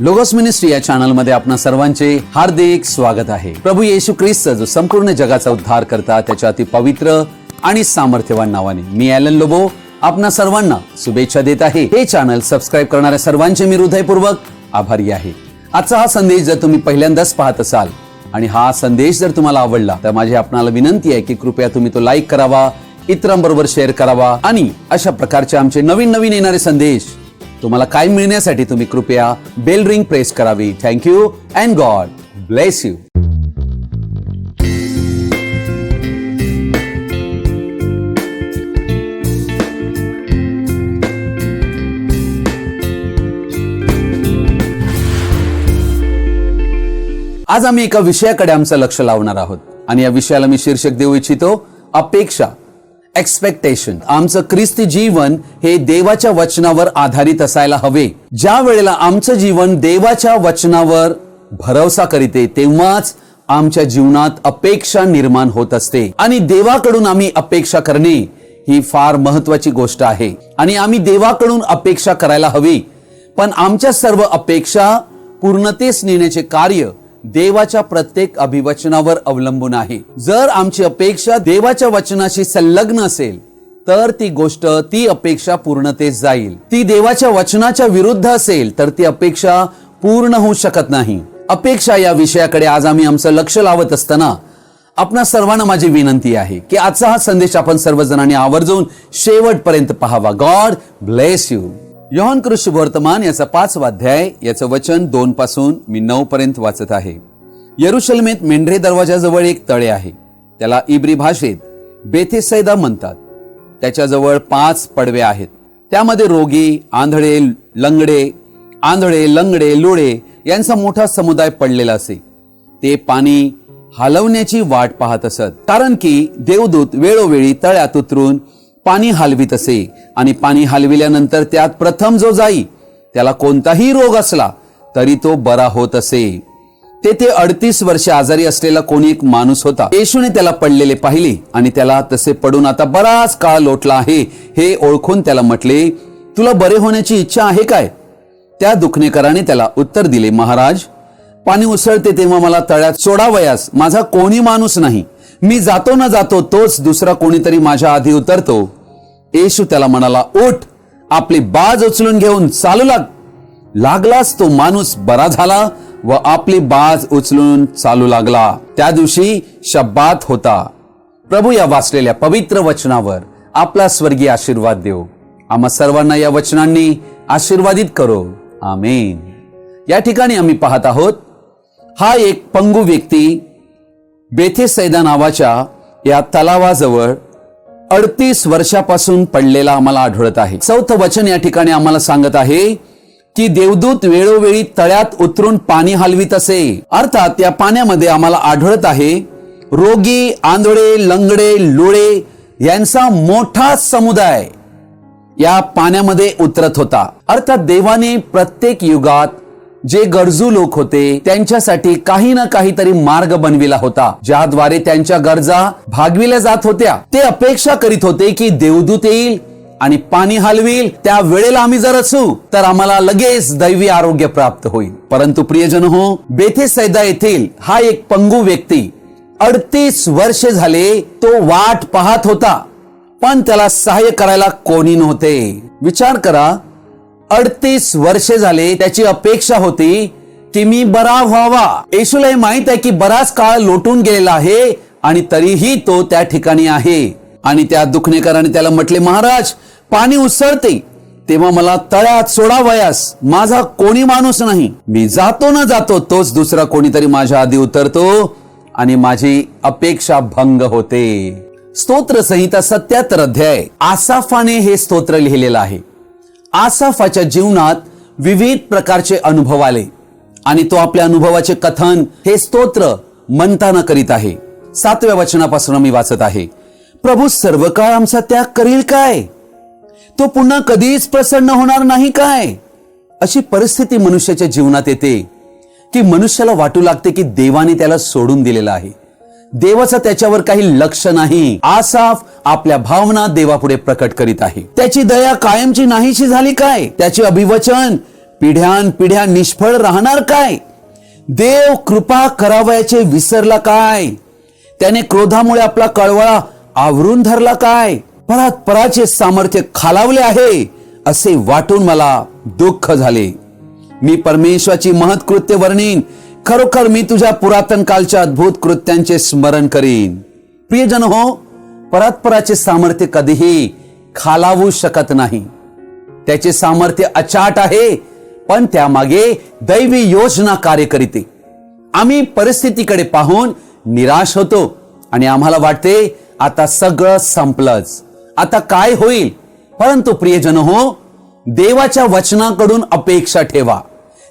Logos ministry या चॅनलमध्ये आपणा सर्वांचे हार्दिक स्वागत आहे. प्रभू येशू ख्रिस्त जो संपूर्ण जगाचा उद्धार करता त्याच्या अति पवित्र आणि सामर्थ्यवान नावाने मी ॲलन लोबो आपणा सर्वांना शुभेच्छा देत आहे. हे चॅनल सबस्क्राईब करणाऱ्या सर्वांचे मी हृदयपूर्वक आभारी आहे. आजचा हा संदेश जर तुम्ही पहिल्यांदाच पाहत असाल आणि हा संदेश जर तुम्हाला आवडला तर माझी आपणाला विनंती आहे की कृपया तुम्ही तो लाईक करावा इतरांबरोबर शेअर करावा आणि अशा प्रकारचे आमचे नवीन नवीन येणारे संदेश तुम्हाला काय मिळण्यासाठी तुम्ही कृपया बेल रिंग प्रेस करावी. Thank you and God bless you आज आम्ही एका विषयाकडे आमचं लक्ष लावणार आहोत. आणि या विषयाला मी शीर्षक देऊ इच्छितो अपेक्षा. एक्सपेक्टेशन आमचं ख्रिस्ती जीवन हे देवाच्या वचनावर आधारित असायला हवे. ज्या वेळेला आमचं जीवन देवाच्या वचनावर भरवसा करीते तेव्हाच आमच्या जीवनात अपेक्षा निर्माण होत असते. आणि देवाकडून आम्ही अपेक्षा करणे ही फार महत्वाची गोष्ट आहे. आणि आम्ही देवाकडून अपेक्षा करायला हवी. पण आमच्या सर्व अपेक्षा पूर्णतेस नेण्याचे कार्य देवाच्या प्रत्येक अभिवचनावर अवलंबून आहे. जर आमची अपेक्षा देवाच्या वचनाशी संलग्न असेल तर ती गोष्ट ती अपेक्षा पूर्णतेस जाईल. ती देवाच्या वचनाच्या विरुद्ध असेल तर ती अपेक्षा पूर्ण होऊ शकत नाही. अपेक्षा या विषयाकडे आज आम्ही आमचं लक्ष लावत असताना आपणा सर्वांना माझी विनंती आहे की आजचा हा संदेश आपण सर्वजणांनी आवर्जून शेवटपर्यंत पहावा. God bless you Yohan Krishna वर्तमान याचा पाचवा अध्याय याचं वचन दोन पासून मी नऊ पर्यंत वाचत आहे. यरुशलमेत मेंढरे दरवाजाजवळ एक तळे आहे. त्याला इब्री भाषेत बेथेसैदा म्हणतात. त्याच्याजवळ पाच पडवे आहेत. त्यामध्ये रोगी आंधळे लंगडे आंधळे लंगडे लुळे यांचा मोठा समुदाय पडलेला असे. ते पाणी हलवण्याची वाट पाहत असत. कारण की देवदूत वेळोवेळी तळ्यात उतरून पाणी हलवीत असे. आणि पाणी हलविल्यानंतर त्यात प्रथम जो जाई त्याला कोणताही रोग असला तरी तो बरा होत असे. तेथे अडतीस वर्षे आजारी असलेला कोणी एक माणूस होता. येशूने त्याला पडलेले पाहिले आणि त्याला तसे पडून आता बराच काळ लोटला आहे. हे ओळखून त्याला म्हटले तुला बरे होण्याची इच्छा आहे काय? त्या दुखणेकराने त्याला उत्तर दिले महाराज पाणी उसळते तेव्हा मला तळ्यात सोडावयास. माझा कोणी माणूस नाही. मी जातो ना जातो तोच दुसरा कोणीतरी माझ्या आधी उतरतो. येशू त्याला म्हणाला उठ आपली बाज उचलून घेऊन चालू लाग. लागलाच तो माणूस बरा झाला व आपली बाज उचलून चालू लागला. त्या दिवशी शब्बात होता. प्रभू या वाचलेल्या पवित्र वचनावर आपला स्वर्गीय आशीर्वाद देऊ. आम्हा सर्वांना या वचनांनी आशीर्वादित करो. आमेन. या ठिकाणी आम्ही पाहत आहोत हा एक पंगू व्यक्ती बेथेसैदा नावाच्या या तलावाजवळ अडतीस वर्षापासून पडलेला आम्हाला आढळत आहे. चौथं वचन या ठिकाणी आम्हाला सांगत आहे की देवदूत वेळोवेळी तळ्यात उतरून पाणी हलवित असे. अर्थात या पाण्यामध्ये आम्हाला आढळत आहे रोगी आंधळे लंगडे लोळे यांचा मोठा समुदाय या पाण्यामध्ये उतरत होता. अर्थात देवाने प्रत्येक युगात जे गरजू लोक होते त्यांच्यासाठी काही ना काहीतरी मार्ग बनविला होता ज्याद्वारे त्यांच्या गरजा भागविल्या जात होत्या. ते अपेक्षा करीत होते की देवदूत येईल आणि पाणी हलवील त्या वेळेला आम्ही जर असू तर आम्हाला लगेच दैवी आरोग्य प्राप्त होईल. परंतु प्रियजन हो बेथे सैदा येथील हा एक पंगू व्यक्ती अडतीस वर्ष झाले तो वाट पाहत होता पण त्याला सहाय्य करायला कोणी नव्हते. विचार करा अडतीस वर्षे झाले त्याची अपेक्षा होती की मी बरा व्हावा. येशूला हे माहीत आहे की बराच काळ लोटून गेलेला आहे आणि तरीही तो त्या ठिकाणी आहे. आणि त्या दुखणेकराने त्याला म्हटले महाराज पाणी उसळते. तेव्हा मला तळ्यात सोडावयास. माझा कोणी माणूस नाही. मी जातो ना जातो तोच दुसरा कोणीतरी माझ्या आधी उतरतो आणि माझी अपेक्षा भंग होते. स्तोत्र संहिता सत्याहत्तर अध्याय. आसाफाने हे स्तोत्र लिहिलेलं आहे. आसाफाच्या जीवनात विविध प्रकारचे अनुभव आले आणि तो आपल्या अनुभवाचे कथन हे स्तोत्र म्हणताना करीत आहे. सातव्या वचनापासून मी वाचत आहे प्रभू सर्व काळ आमचा त्याग करील काय? तो पुन्हा कधीच प्रसन्न होणार नाही काय? अशी परिस्थिती मनुष्याच्या जीवनात येते की मनुष्याला वाटू लागते की देवाने त्याला सोडून दिलेला आहे. देवाचं त्याच्यावर काही लक्ष नाही. आसाफ आपल्या भावना देवापुढे प्रकट करीत आहे. त्याची दया कायमची नाहीशी झाली काय? त्याचे अभिवचन पिढ्यान पिढ्या निष्फळ राहणार काय? देव कृपा करावयाचे विसरला काय? त्याने क्रोधामुळे आपला कळवळा आवरून धरला काय? परात पराचे सामर्थ्य खालावले आहे असे वाटून मला दुःख झाले. मी परमेश्वराची महत् कृत्य वर्णीन खरोखर मी तुझ्या पुरातन कालच्या अद्भुत कृत्यांचे स्मरण करीन. प्रियजन हो परात्पराचे सामर्थ्य कधीही खालावू शकत नाही. त्याचे सामर्थ्य अचाट आहे पण त्यामागे दैवी योजना कार्य करीते. आम्ही परिस्थितीकडे पाहून निराश होतो आणि आम्हाला वाटते आता सगळं संपलंच. आता काय होईल? परंतु प्रियजन हो देवाच्या वचनाकडून अपेक्षा ठेवा.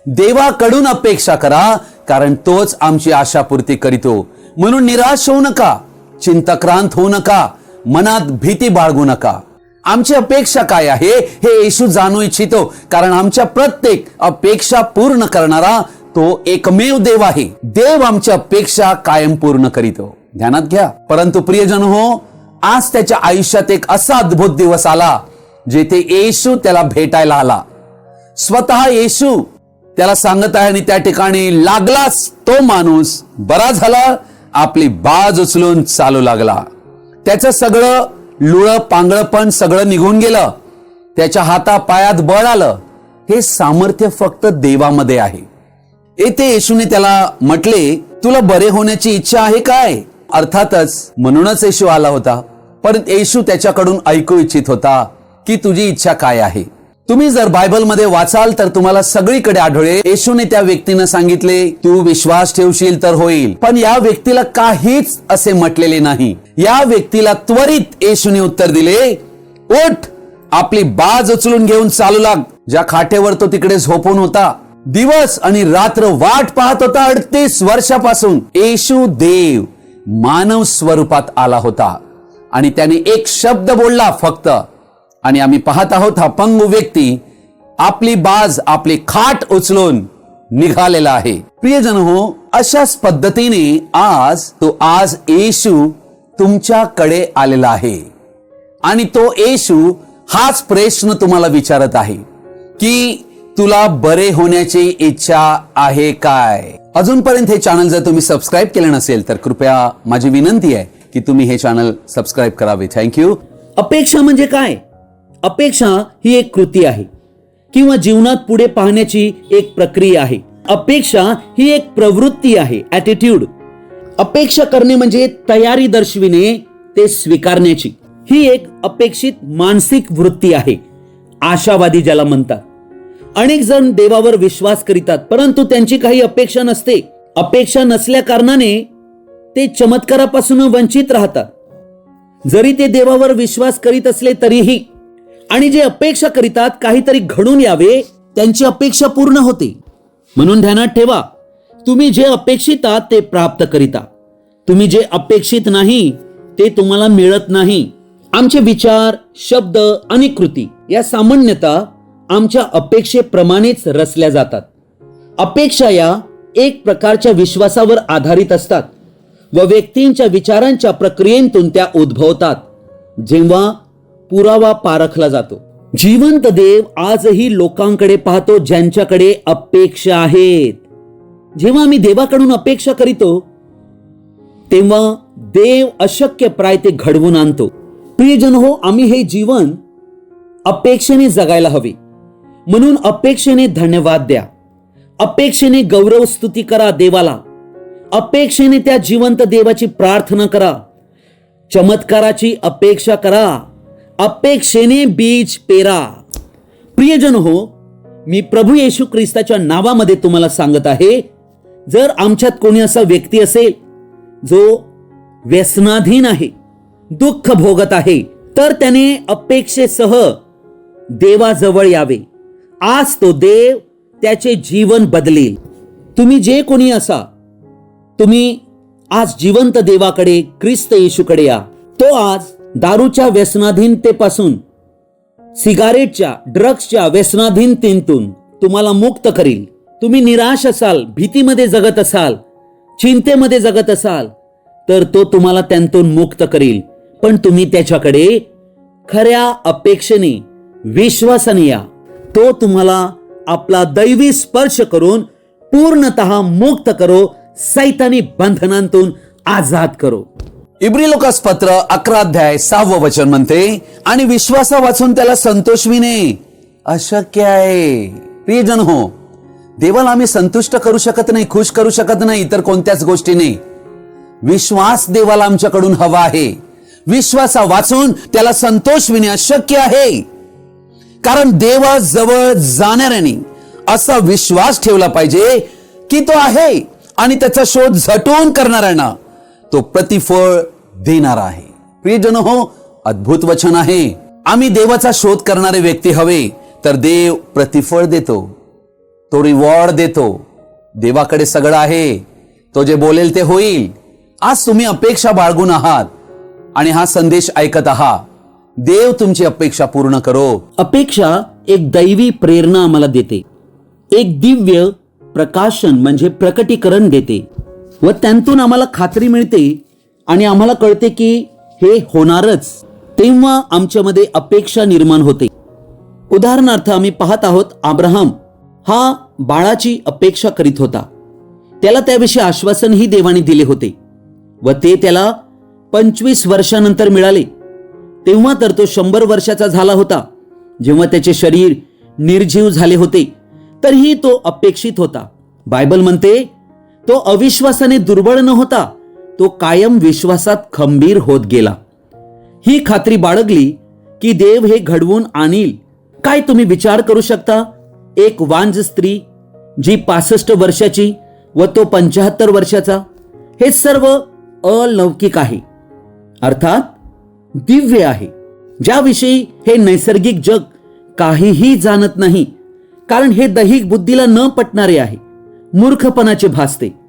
देवाकडून अपेक्षा करा कारण तोच आमची आशापूर्ती करीतो. म्हणून निराश होऊ नका चिंतक्रांत होऊ नका मनात भीती बाळगू नका. आमची अपेक्षा काय आहे हे येशू जाणू इच्छितो. कारण आमच्या प्रत्येक अपेक्षा पूर्ण करणारा तो एकमेव देव आहे. देव आमच्या अपेक्षा कायम पूर्ण करीतो. ध्यानात घ्या. परंतु प्रियजन हो आज त्याच्या आयुष्यात एक असा अद्भुत दिवस आला जेथे येशू त्याला भेटायला आला. स्वतः येशू त्याला सांगत आहे आणि त्या ठिकाणी लागलाच तो माणूस. बरा झाला आपली बाज उचलून चालू लागला. त्याचं सगळं लुळं पांगळ पण सगळं निघून गेलं. त्याच्या हाता पायात बळ आलं. हे सामर्थ्य फक्त देवामध्ये आहे. येथे येशूने त्याला म्हटले तुला बरे होण्याची इच्छा आहे काय? अर्थातच म्हणूनच येशू आला होता. पण येशू त्याच्याकडून ऐकू इच्छित होता की तुझी इच्छा काय आहे? तुम्ही जर बायबलमध्ये वाचाल तर तुम्हाला सगळीकडे आढळे येशूने त्या व्यक्तीनं सांगितले तू विश्वास ठेवशील तर होईल. पण या व्यक्तीला काहीच असे म्हटलेले नाही. या व्यक्तीला त्वरित येशूने उत्तर दिले उठ आपली बाज उचलून घेऊन चालू लाग. ज्या खाटेवर तो तिकडे झोपून होता दिवस आणि रात्र वाट पाहत होता अडतीस वर्षापासून. येशू देव मानव स्वरूपात आला होता. आणि त्याने एक शब्द बोलला फक्त आणि आम्ही पाहत आहोत हा पंगू व्यक्ती आपली बाज आपली खाट उचलून निघालेला आहे. प्रियजन हो अशाच पद्धतीने आज तो आज येशू तुमच्याकडे आलेला आहे. आणि तो येशू हाच प्रश्न तुम्हाला विचारत आहे की तुला बरे होण्याची इच्छा आहे काय? अजूनपर्यंत हे चॅनल जर तुम्ही सबस्क्राईब केलं नसेल तर कृपया माझी विनंती आहे की तुम्ही हे चॅनल सबस्क्राईब करावे. थँक्यू अपेक्षा म्हणजे काय? अपेक्षा ही एक कृती आहे किंवा जीवनात पुढे पाहण्याची एक प्रक्रिया आहे. अपेक्षा ही एक प्रवृत्ती आहे ॲटिट्यूड अपेक्षा करणे म्हणजे तयारी दर्शविणे ते स्वीकारण्याची. ही एक अपेक्षित मानसिक वृत्ती आहे आशावादी ज्याला म्हणतात. अनेक जण देवावर विश्वास करीतात परंतु त्यांची काही अपेक्षा नसते. अपेक्षा नसल्या कारणाने ते चमत्कारापासून वंचित राहतात. जरी ते देवावर विश्वास करीत असले तरीही आणि जे अपेक्षा करीतात काहीतरी घडून यावे त्यांची अपेक्षा पूर्ण होते. म्हणून ध्यानात ठेवा तुम्ही जे अपेक्षिता ते प्राप्त करिता. तुम्ही जे अपेक्षित नाही ते तुम्हाला मिळत नाही. आमचे विचार शब्द आणि कृती या सामान्यतः आमच्या अपेक्षेप्रमाणेच रचल्या जातात. अपेक्षा या एक प्रकारच्या विश्वासावर आधारित असतात व व्यक्तींच्या विचारांच्या प्रक्रियेतून त्या उद्भवतात. जेव्हा पुरावा पारखला जातो. जिवंत देव आजही लोकांकडे पाहतो ज्यांच्याकडे अपेक्षा आहेत. जेव्हा आम्ही देवाकडून अपेक्षा करीतो तेव्हा देव अशक्य प्राय ते घडवून आणतो. प्रियजन हो आम्ही हे जीवन अपेक्षेने जगायला हवे. म्हणून अपेक्षेने धन्यवाद द्या. अपेक्षेने गौरव स्तुती करा देवाला. अपेक्षेने त्या जिवंत देवाची प्रार्थना करा. चमत्काराची अपेक्षा करा. अपेक्षेने बीज पेरा. प्रियजन हो मी प्रभू येशू ख्रिस्ताच्या नावामध्ये तुम्हाला सांगत आहे जर आमच्यात कोणी असा व्यक्ती असेल जो व्यसनाधीन आहे दुःख भोगत आहे तर त्याने अपेक्षेसह देवाजवळ यावे. आज तो देव त्याचे जीवन बदलेल. तुम्ही जे कोणी असा तुम्ही आज जिवंत देवाकडे ख्रिस्त येशूकडे या. तो आज दारूच्या व्यसनाधीनतेपासून सिगारेटच्या ड्रग्सच्या व्यसनाधीनतेतून तुम्हाला मुक्त करील. तुम्ही निराश असाल भीतीमध्ये जगत असाल चिंतेमध्ये जगत असाल तर तो तुम्हाला त्यांतून मुक्त करील. पण तुम्ही त्याच्याकडे खऱ्या अपेक्षेने विश्वासाने या. तो तुम्हाला आपला दैवी स्पर्श करून पूर्णत मुक्त करो सैतानी बंधनांतून आझाद करो. इब्री लोकास पत्र अकरा अध्याय सहावं वचन म्हणते आणि विश्वासा वाचून त्याला संतोषविणे अशक्य आहे. प्रियजन हो देवाला आम्ही संतुष्ट करू शकत नाही खुश करू शकत नाही इतर कोणत्याच गोष्टीने. विश्वास देवाला आमच्याकडून हवा आहे. विश्वासा वाचून त्याला संतोषविणे अशक्य आहे. कारण देवाजवळ जाणाऱ्याने असा विश्वास ठेवला पाहिजे की तो आहे आणि त्याचा शोध झटून करणाऱ्यांना. तो प्रतिफळ देणारा आहे. प्रियजन हो अद्भुत वचन आहे. आम्ही देवाचा शोध करणारे व्यक्ती हवे तर देव प्रतिफळ देतो. तो रिवॉर्ड देतो. देवाकडे सगळं आहे. तो जे बोलेल ते होईल. आज तुम्ही अपेक्षा बाळगून आहात आणि हा संदेश ऐकत आहात देव तुमची अपेक्षा पूर्ण करो. अपेक्षा एक दैवी प्रेरणा आम्हाला देते. एक दिव्य प्रकाशन म्हणजे प्रकटीकरण देते. व त्यांतून आम्हाला खात्री मिळते आणि आम्हाला कळते की हे होणारच. तेव्हा आमच्यामध्ये अपेक्षा निर्माण होते. उदाहरणार्थ आम्ही पाहत आहोत अब्राहम हा बाळाची अपेक्षा करीत होता. त्याला त्याविषयी आश्वासनही देवाने दिले होते व ते त्याला पंचवीस वर्षानंतर मिळाले. तेव्हा तर तो शंभर वर्षाचा झाला होता. जेव्हा त्याचे शरीर निर्जीव झाले होते तरीही तो अपेक्षित होता. बायबल म्हणते तो अविश्वासाने दुर्बळ न होता तो कायम विश्वासात खंबीर होत गेला. ही खात्री बाळगली की देव हे घडवून आणील. काय तुम्ही विचार करू शकता? एक वांज स्त्री जी पासष्ट वर्षाची व तो पंचाहत्तर वर्षाचा हे सर्व अलौकिक आहे. अर्थात दिव्य आहे. ज्याविषयी हे नैसर्गिक जग काहीही जाणत नाही कारण हे दैहिक बुद्धीला न पटणारे आहे. मूर्खपणाचे भासते.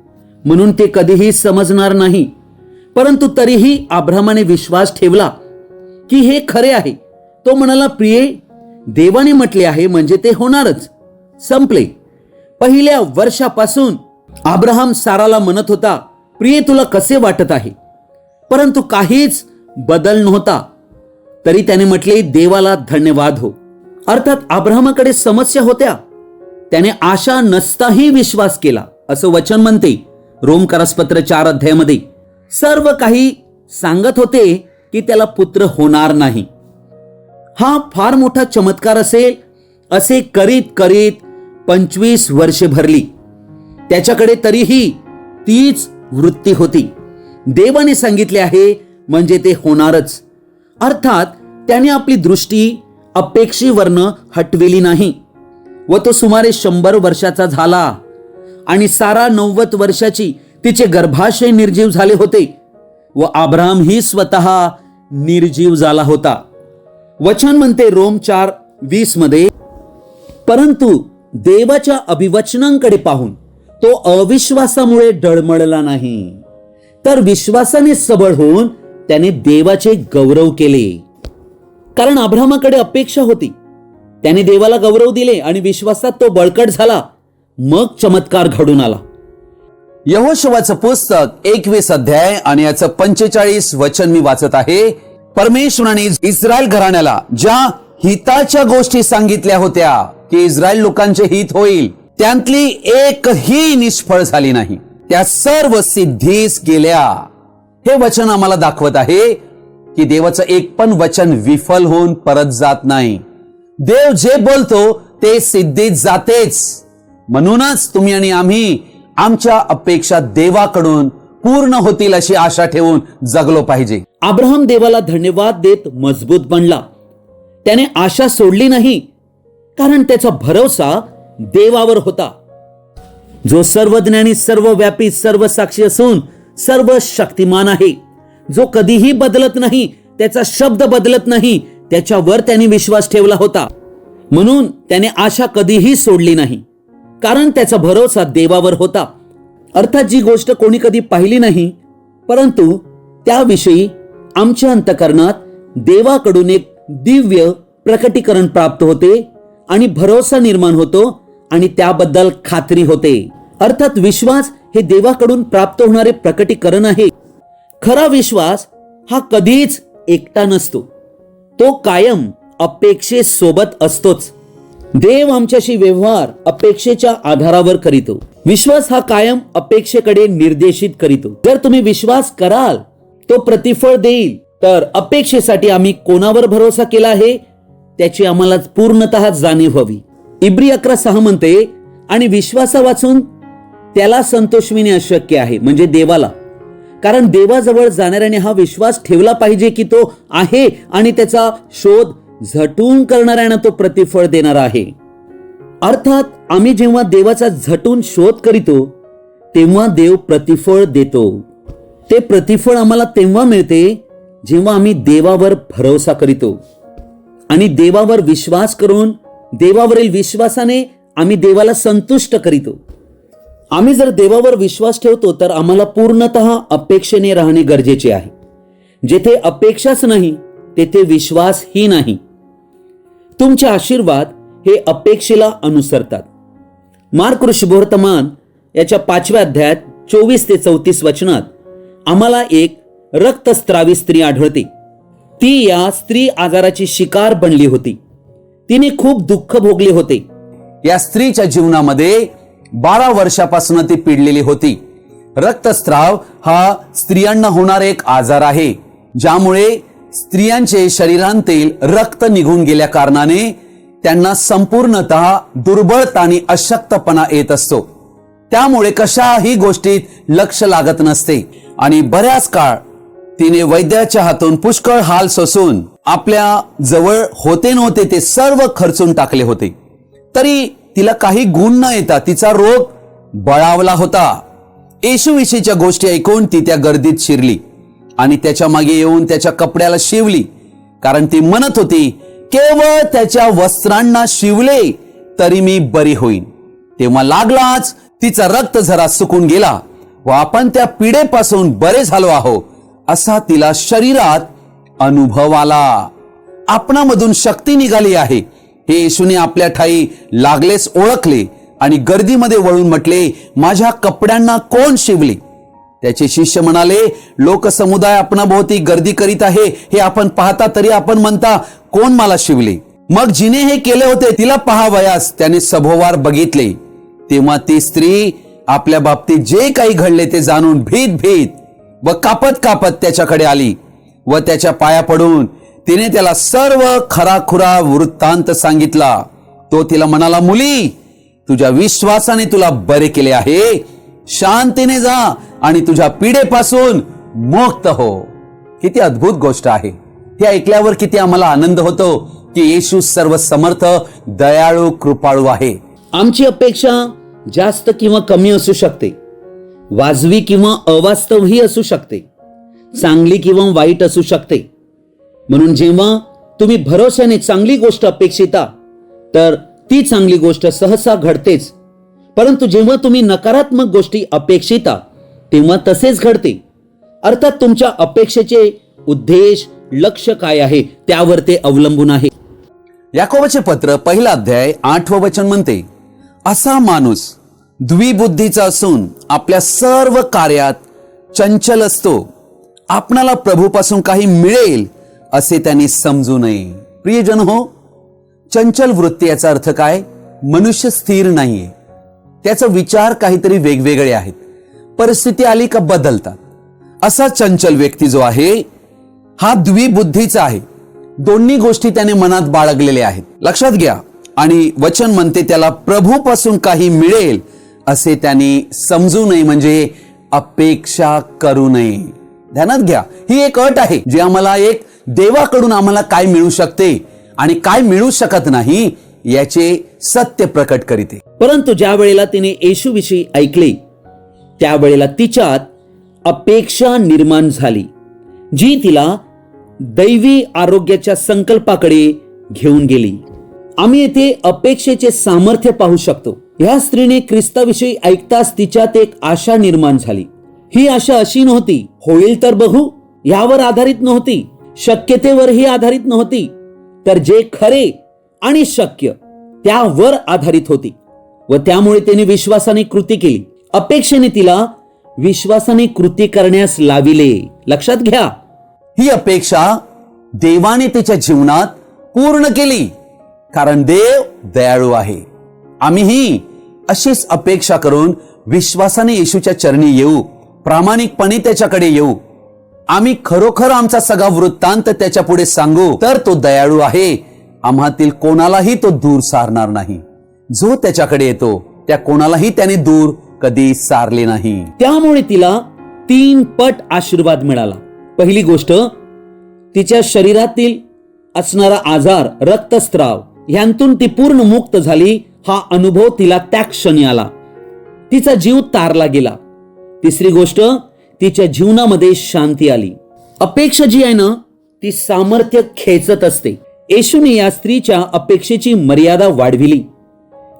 म्हणून ते कधीही समजणार नाही. परंतु तरीही आब्रामाने विश्वास ठेवला की हे खरे आहे. तो म्हणाला प्रिये देवाने म्हटले आहे म्हणजे ते होणारच. संपले. पहिल्या वर्षापासून आब्राहम साराला म्हणत होता प्रिये तुला कसे वाटत आहे? परंतु काहीच बदल नव्हता. तरी त्याने म्हटले देवाला धन्यवाद हो. अर्थात अब्राहमाकडे समस्या होत्या. त्याने आशा नसताही विश्वास केला असं वचन म्हणते रोमकरसपत्र चार अध्यायामध्ये. सर्व काही सांगत होते की त्याला पुत्र होणार नाही. हा फार मोठा चमत्कार असेल असे करीत करीत पंचवीस वर्षे भरली. त्याच्याकडे तरीही तीच वृत्ती होती. देवाने सांगितले आहे म्हणजे ते होणारच. अर्थात त्याने आपली दृष्टी अपेक्षेवरनं हटविली नाही. व तो सुमारे शंभर वर्षाचा झाला. आणि सारा नव्वद वर्षाची तिचे गर्भाशय निर्जीव झाले होते व अब्राहम ही स्वतः निर्जीव झाला होता. वचन म्हणते रोम चार वीसमध्ये परंतु देवाच्या अभिवचनांकडे पाहून तो अविश्वासामुळे डळमळला नाही. तर विश्वासाने सबळ होऊन त्याने देवाचे गौरव केले. कारण आभ्रामाकडे अपेक्षा होती त्याने देवाला गौरव दिले आणि विश्वासात तो बळकट झाला. मग चमत्कार घडून आला. यहोशवाचं पुस्तक एकवीस अध्याय आणि याचं पंचेचाळीस वचन मी वाचत आहे. परमेश्वराने इस्रायल घराण्याला ज्या हिताच्या गोष्टी सांगितल्या होत्या की इस्रायल लोकांचे हित होईल त्यातली एकही निष्फळ झाली नाही. त्या सर्व सिद्धीस गेल्या. हे वचन आम्हाला दाखवत आहे की देवाचं एक पण वचन विफल होऊन परत जात नाही. देव जे बोलतो ते सिद्धीत जातेच. म्हणूनच तुम्ही आणि आम्ही आमच्या अपेक्षा देवाकडून पूर्ण होतील अशी आशा ठेवून जगलो पाहिजे. अब्राहम देवाला धन्यवाद देत मजबूत बनला. त्याने आशा सोडली नाही कारण त्याचा भरोसा देवावर होता. जो सर्वज्ञानी सर्वव्यापी सर्व साक्षी असून सर्व शक्तिमान आहे. जो कधीही बदलत नाही त्याचा शब्द बदलत नाही त्याच्यावर त्याने विश्वास ठेवला होता. म्हणून त्याने आशा कधीही सोडली नाही. कारण त्याचा भरोसा देवावर होता. अर्थात जी गोष्ट कोणी कधी पाहिली नाही परंतु त्याविषयी आमच्या अंतकरणात देवाकडून एक दिव्य प्रकटीकरण प्राप्त होते आणि भरोसा निर्माण होतो आणि त्याबद्दल खात्री होते. अर्थात विश्वास हे देवाकडून प्राप्त होणारे प्रकटीकरण आहे. खरा विश्वास हा कधीच एकटा नसतो. तो कायम अपेक्षेसोबत असतोच. देव आमच्याशी व्यवहार अपेक्षेच्या आधारावर करीतो. विश्वास हा कायम अपेक्षेकडे निर्देशित करीतो. जर तुम्ही विश्वास कराल तो प्रतिफळ देईल. तर अपेक्षेसाठी आम्ही कोणावर भरोसा केला आहे? त्याची आम्हाला पूर्णतः जाणीव हवी. इब्री अकरा सहा म्हणते आणि विश्वासा वाचून त्याला संतोषविणे अशक्य आहे म्हणजे देवाला. कारण देवाजवळ जाणाऱ्याने हा विश्वास ठेवला पाहिजे की तो आहे आणि त्याचा शोध झटून करणाऱ्यांना तो प्रतिफळ देणार आहे. अर्थात आम्ही जेव्हा देवाचा झटून शोध करीतो तेव्हा देव प्रतिफळ देतो. ते प्रतिफळ आम्हाला तेव्हा मिळते जेव्हा आम्ही देवावर भरोसा करीतो. आणि देवावर विश्वास करून देवावरील विश्वासाने आम्ही देवाला संतुष्ट करीतो. आम्ही जर देवावर विश्वास ठेवतो तर आम्हाला पूर्णतः अपेक्षेने राहणे गरजेचे आहे. जेथे अपेक्षाच नाही तेथे विश्वासही नाही. तुमचे आशीर्वाद हे अपेक्षेला अनुसरतात. मार्क ऋषभवर्तमान याच्या पाचव्या अध्यायात चोवीस ते चौतीस वचनात आम्हाला एक रक्तस्त्रावी स्त्री आढळते. ती या स्त्री आजाराची शिकार बनली होती. तिने खूप दुःख भोगले होते. या स्त्रीच्या जीवनामध्ये बारा वर्षापासून ती पिडलेली होती. रक्तस्राव हा स्त्रियांना होणार एक आजार आहे ज्यामुळे स्त्रियांचे शरीरांतील रक्त निघून गेल्या कारणाने त्यांना संपूर्णतः दुर्बळता आणि अशक्तपणा येत असतो. त्यामुळे कशाही गोष्टीत लक्ष लागत नसते. आणि बऱ्याच काळ तिने वैद्याच्या हातून पुष्कळ हाल सोसून आपल्या जवळ होते नव्हते ते सर्व खर्चून टाकले होते. तरी तिला काही गुण न येता तिचा रोग बळावला होता. येशूविषयीच्या गोष्टी ऐकून ती त्या गर्दीत शिरली आणि त्याच्यामागे येऊन त्याच्या कपड्याला शिवली. कारण ती म्हणत होती केवळ त्याच्या वस्त्रांना शिवले तरी मी बरी होईन. तेव्हा लागलाच तिचा रक्त जरा सुकून गेला. व आपण त्या पिढेपासून बरे झालो आहो असा तिला शरीरात अनुभव आला. आपणामधून शक्ती निघाली आहे. हे येशूने आपल्या ठाई लागलेच ओळखले आणि गर्दीमध्ये वळून म्हटले माझ्या कपड्यांना कोण शिवले? त्याचे शिष्य म्हणाले लोकसमुदाय आपणाभोवती गर्दी करीत आहे हे आपण पाहता तरी आपण म्हणता कोण मला शिवले? मग जिने हे केले होते तिला पहावयास त्याने सभोवार बघितले. तेव्हा ती स्त्री आपल्या बाबतीत जे काही घडले ते जाणून भीत भीत व कापत कापत त्याच्याकडे आली व त्याच्या पाया पडून तिने त्याला सर्व खराखुरा वृत्तांत सांगितला. तो तिला म्हणाला मुली तुझ्या विश्वासाने तुला बरे केले आहे. शांतीने जा आणि तुझ्या पिढेपासून मुक्त हो. किती अद्भुत गोष्ट आहे. हे ऐकल्यावर किती आम्हाला आनंद होतो की येशू सर्व समर्थ दयाळू कृपाळू आहे. आमची अपेक्षा जास्त किंवा कमी असू शकते. वाजवी किंवा अवास्तवही असू शकते. चांगली किंवा वाईट असू शकते. म्हणून जेव्हा तुम्ही भरोशाने चांगली गोष्ट अपेक्षिता तर ती चांगली गोष्ट सहसा घडतेच. परंतु जेव्हा तुम्ही नकारात्मक गोष्टी अपेक्षिता तेव्हा तसेच घडते. अर्थात तुमच्या अपेक्षेचे उद्देश लक्ष काय आहे त्यावर ते अवलंबून आहे. याकोबाचे पत्र पहिला अध्याय आठवं वचन म्हणते असा माणूस द्विबुद्धीचा असून आपल्या सर्व कार्यात चंचल असतो. आपणाला प्रभूपासून काही मिळेल असे त्यांनी समजू नये. प्रियजन हो चंचल वृत्ती याचा अर्थ काय? मनुष्य स्थिर नाहीये. त्याचा विचार काहीतरी वेगवेगळे आहेत. परिस्थिती आली का बदलतात. असा चंचल व्यक्ती जो आहे हा द्विबुद्धीचा आहे. दोन्ही गोष्टी त्याने मनात बाळगलेल्या आहेत. लक्षात घ्या आणि वचन म्हणते त्याला प्रभूपासून काही मिळेल असे त्यांनी समजू नये म्हणजे अपेक्षा करू नये. ध्यानात घ्या ही एक अट आहे जी आम्हाला एक देवाकडून आम्हाला काय मिळू शकते आणि काय मिळू शकत नाही याचे सत्य प्रकट करीते. परंतु ज्या वेळेला तिने येशूविषयी ऐकले त्यावेळेला तिच्यात अपेक्षा निर्माण झाली जी तिला दैवी आरोग्याच्या संकल्पाकडे घेऊन गेली. आम्ही येथे अपेक्षेचे सामर्थ्य पाहू शकतो. ह्या स्त्रीने ख्रिस्ताविषयी ऐकताच तिच्यात एक आशा निर्माण झाली. ही आशा अशी नव्हती होईल तर बघू यावर आधारित नव्हती. शक्यतेवरही आधारित नव्हती तर जे खरे आणि शक्य त्यावर आधारित होती व त्यामुळे त्याने विश्वासाने कृती केली. अपेक्षेने तिला विश्वासाने कृती करण्यास लाविले. लक्षात घ्या ही अपेक्षा देवाने तिच्या जीवनात पूर्ण केली कारण देव दयाळू आहे. आम्हीही अशीच अपेक्षा करून विश्वासाने येशूच्या चरणी येऊ प्रामाणिकपणे त्याच्याकडे येऊ. आम्ही खरोखर आमचा सगळा वृत्तांत त्याच्या पुढे सांगू तर तो दयाळू आहे. आम्हातील कोणालाही तो दूर सारणार नाही. जो त्याच्याकडे येतो त्या कोणालाही त्याने दूर कधी सारले नाही. त्यामुळे तिला तीन पट आशीर्वाद मिळाला. पहिली गोष्ट तिच्या शरीरातील असणारा आजार रक्तस्त्राव यांतून ती पूर्ण मुक्त झाली हा अनुभव तिला त्या क्षणी आला. तिचा जीव तारला गेला. तिसरी गोष्ट तिच्या जीवनामध्ये शांती आली. अपेक्षा जी आहे ना ती सामर्थ्य खेचत असते. येशूने या स्त्रीच्या अपेक्षेची मर्यादा वाढविली.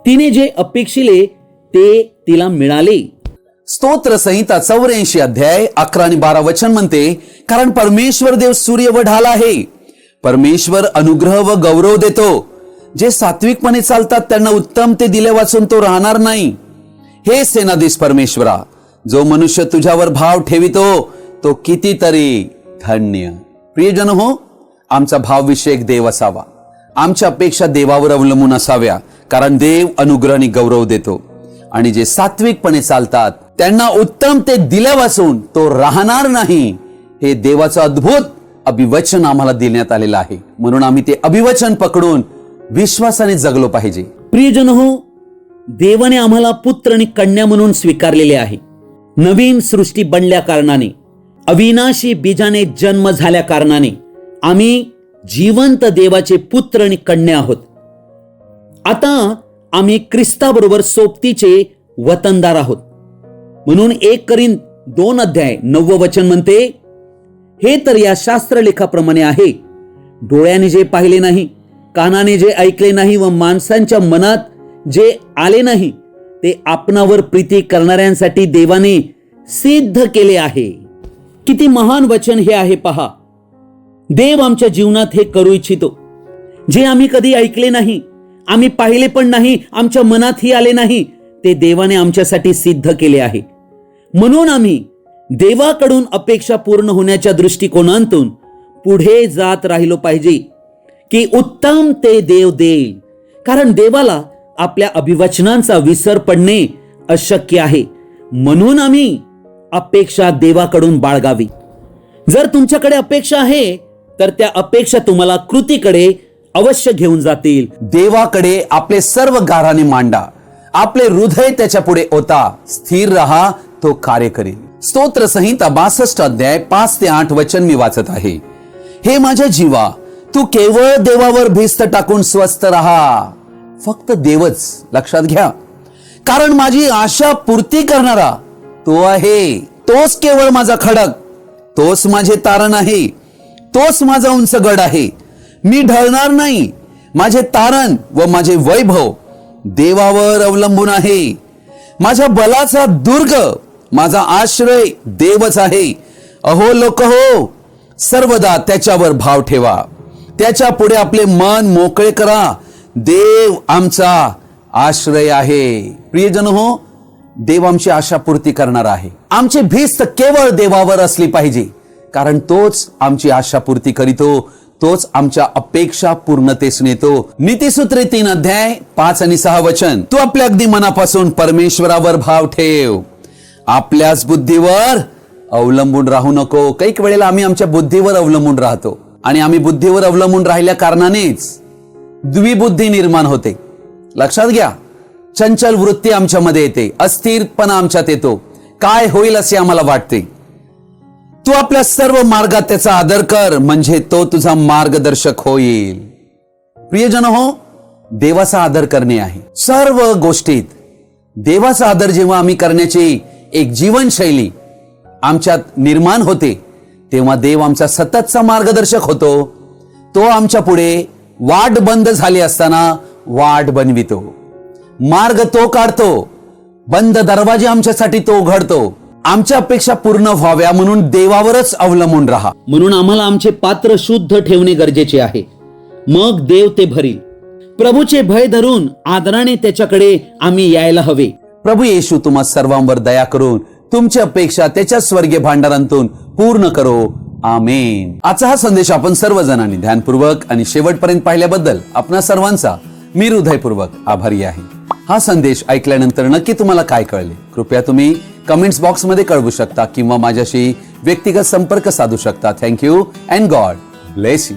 तिने जे अपेक्षिले ते तिला मिळाले. स्तोत्र संहिता चौऱ्याऐंशी अध्याय अकरा आणि बारा वचन म्हणते कारण परमेश्वर देव सूर्य व ढाल आहे. परमेश्वर अनुग्रह व गौरव देतो. जे सात्विकपणे चालतात त्यांना उत्तम ते दिले वाचून तो राहणार नाही. हे सेनाधीश परमेश्वरा जो मनुष्य तुझ्यावर भाव ठेवितो तो कितीतरी धन्य. प्रियजन हो आमचा भावविषयक देव असावा. आमच्या अपेक्षा देवावर अवलंबून असाव्या कारण देव अनुग्रह आणि गौरव देतो. आणि जे सात्विकपणे चालतात त्यांना उत्तम ते दिल्यापासून तो राहणार नाही. हे देवाचं अद्भुत अभिवचन आम्हाला देण्यात आलेलं आहे. म्हणून आम्ही ते अभिवचन पकडून विश्वासाने जगलो पाहिजे. प्रियजन हो देवाने आम्हाला पुत्र आणि कन्या म्हणून स्वीकारलेले आहे. नवीन सृष्टी बनल्या कारणाने अविनाशी बीजाने जन्म झाल्या कारणाने आम्ही जिवंत देवाचे पुत्र आणि कन्या आहोत. आता आम्ही ख्रिस्ताबरोबर सोबतीचे वतनदार आहोत. म्हणून एक करीन दोन अध्याय नववं वचन म्हणते हे तर या शास्त्रलेखाप्रमाणे आहे. डोळ्याने जे पाहिले नाही कानाने जे ऐकले नाही व माणसांच्या मनात जे आले नाही ते आपणावर प्रीती करणाऱ्यांसाठी देवाने सिद्ध केले आहे. किती महान वचन हे आहे पहा. देव आमच्या जीवनात हे करू इच्छितो. जे आम्ही कधी ऐकले नाही आम्ही पाहिले पण नाही आमच्या मनातही आले नाही ते देवाने आमच्यासाठी सिद्ध केले आहे. म्हणून आम्ही देवाकडून अपेक्षा पूर्ण होण्याच्या दृष्टिकोनातून पुढे जात राहिलो पाहिजे की उत्तम ते देव देईल. कारण देवाला आपल्या अभिवचनांचा विसर पडणे अशक्य आहे. म्हणून आम्ही अपेक्षा देवाकडून बाळगावी. जर तुमच्याकडे अपेक्षा आहे तर त्या अपेक्षा तुम्हाला कृतीकडे अवश्य घेऊन जातील. देवाकडे आपले सर्व गाराने मांडा. आपले हृदय त्याच्या पुढे ओता. स्थिर रहा तो कार्य करेल. स्तोत्र संहिता बासष्ट अध्याय पाच ते आठ वचन मी वाचत आहे. हे माझ्या जीवा तू केवळ देवावर भिस्त टाकून स्वस्थ राहा. फक्त देवच लक्षात घ्या. कारण माझी आशा पूर्ती करणारा तो आहे. तोच केवळ माझा खडक तोच माझे तारण आहे तोच माझा उंच गड आहे. मी ढळणार नाही माझे तारण व माझे वैभव देवावर अवलंबून आहे. माझ्या बलाचा दुर्ग माझा आश्रय देवच आहे. अहो लोक हो सर्वदा त्याच्यावर भाव ठेवा. त्याच्या पुढे आपले मन मोकळे करा. देव आमचा आश्रय आहे. प्रियजन हो देव आमची आशा पूर्ती करणार आहे. आमची भिस्त केवळ देवावर असली पाहिजे कारण तोच आमची आशा पूर्ती करीतो तोच आमच्या अपेक्षा पूर्णतेस नेतो. नीतीसूत्रे तीन अध्याय पाच आणि सहा वचन. तू आपल्या अगदी मनापासून परमेश्वरावर भाव ठेव. आपल्याच बुद्धीवर अवलंबून राहू नको. काही वेळेला आम्ही आमच्या बुद्धीवर अवलंबून राहतो. आणि आम्ही बुद्धीवर अवलंबून राहिल्या कारणानेच द्विबुद्धी निर्माण होते. लक्षात घ्या चंचल वृत्ती आमच्यामध्ये येते अस्थिरपणा आमच्यात येतो. काय होईल असे आम्हाला वाटते? तू आपल्या सर्व मार्गात त्याचा आदर कर म्हणजे तो तुझा मार्गदर्शक होईल. प्रियजन हो देवाचा आदर करणे आहे. सर्व गोष्टीत देवाचा आदर जेव्हा आम्ही करण्याची एक जीवनशैली आमच्यात निर्माण होते तेव्हा देव आमचा सततचा मार्गदर्शक होतो. तो आमच्या पुढे वाट बंद झाली असताना वाट बनवितो. मार्ग तो काढतो. बंद दरवाजे आमच्यासाठी तो उघडतो आमच्या अपेक्षा पूर्ण व्हाव्या म्हणून देवावरच अवलंबून राहा. म्हणून आम्हाला आमचे पात्र शुद्ध ठेवणे गरजेचे आहे. मग देव ते भरील. प्रभूचे भय धरून आदराने त्याच्याकडे आम्ही यायला हवे. प्रभू येशू तुम्हा सर्वांवर दया करून तुमची अपेक्षा त्याच्या स्वर्गीय भांडारांतून पूर्ण करो. आमेन. आजचा हा संदेश आपण सर्वजणांनी ध्यानपूर्वक आणि शेवटपर्यंत पाहिल्याबद्दल आपणा सर्वांचा मी हृदयपूर्वक आभारी आहे. हा संदेश ऐकल्यानंतर नक्की तुम्हाला काय कळले? कृपया तुम्ही कमेंट्स बॉक्समध्ये कळवू शकता किंवा माझ्याशी व्यक्तिगत संपर्क साधू शकता. Thank you and God bless you